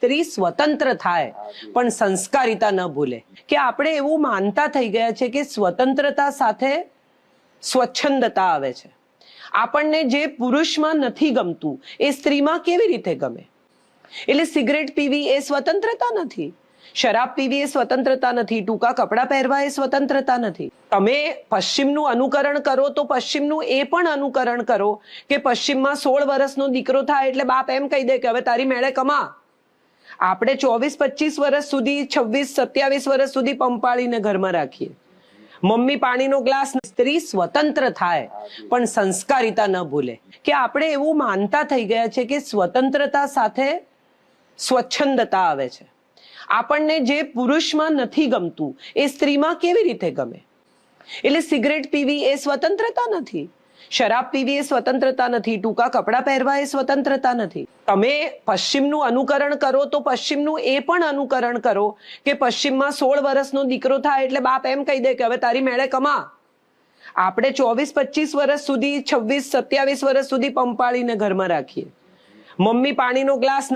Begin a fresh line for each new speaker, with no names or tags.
સ્ત્રી સ્વતંત્ર થાય, પણ સંસ્કારિતા ન ભૂલે. કે આપણે એવું માનતા થઈ ગયા છે કે સ્વતંત્રતા સાથે સ્વચ્છંદતા આવે છે. આપણને જે પુરુષમાં નથી ગમતું, એ સ્ત્રીમાં કેવી રીતે ગમે? એટલે સિગરેટ પીવી એ સ્વતંત્રતા નથી. શરાબ પીવી એ સ્વતંત્રતા નથી. ટૂંકા કપડાં પહેરવા એ સ્વતંત્રતા નથી. તમે પશ્ચિમનું અનુકરણ કરો તો પશ્ચિમનું એ પણ અનુકરણ કરો કે પશ્ચિમમાં સોળ વર્ષનો દીકરો થાય એટલે બાપ એમ કહી દે કે હવે તારી મેળે કમા. આપણે ચોવીસ, પચીસ વર્ષ સુધી, છવ્વીસ, સત્યાવીસ વર્ષ સુધી પંપાળીને ઘરમાં રાખીએ. મમ્મી પાણીનો ગ્લાસ સ્ત્રી સ્વતંત્ર થાય, પણ સંસ્કારિતા ન ભૂલે. કે આપણે એવું માનતા થઈ ગયા છે કે સ્વતંત્રતા સાથે સ્વચ્છંદતા આવે છે. આપણને જે પુરુષમાં નથી ગમતું, એ સ્ત્રીમાં કેવી રીતે ગમે? એટલે સિગરેટ પીવી એ સ્વતંત્રતા નથી. શરાબ પીવી એ સ્વતંત્રતા નથી, ટૂંકા કપડાં પહેરવા એ સ્વતંત્રતા નથી. તમે પશ્ચિમનું અનુકરણ કરો તો પશ્ચિમનું એ પણ અનુકરણ કરો કે પશ્ચિમમાં સોળ વર્ષનો દીકરો થાય એટલે બાપ એમ કહી દે કે હવે તારી મેળે કમા. આપણે ચોવીસ પચીસ વર્ષ સુધી, છવ્વીસ, સત્યાવીસ વર્ષ સુધી પંપાળીને ઘરમાં રાખીએ. મમ્મી પાણીનો ગ્લાસ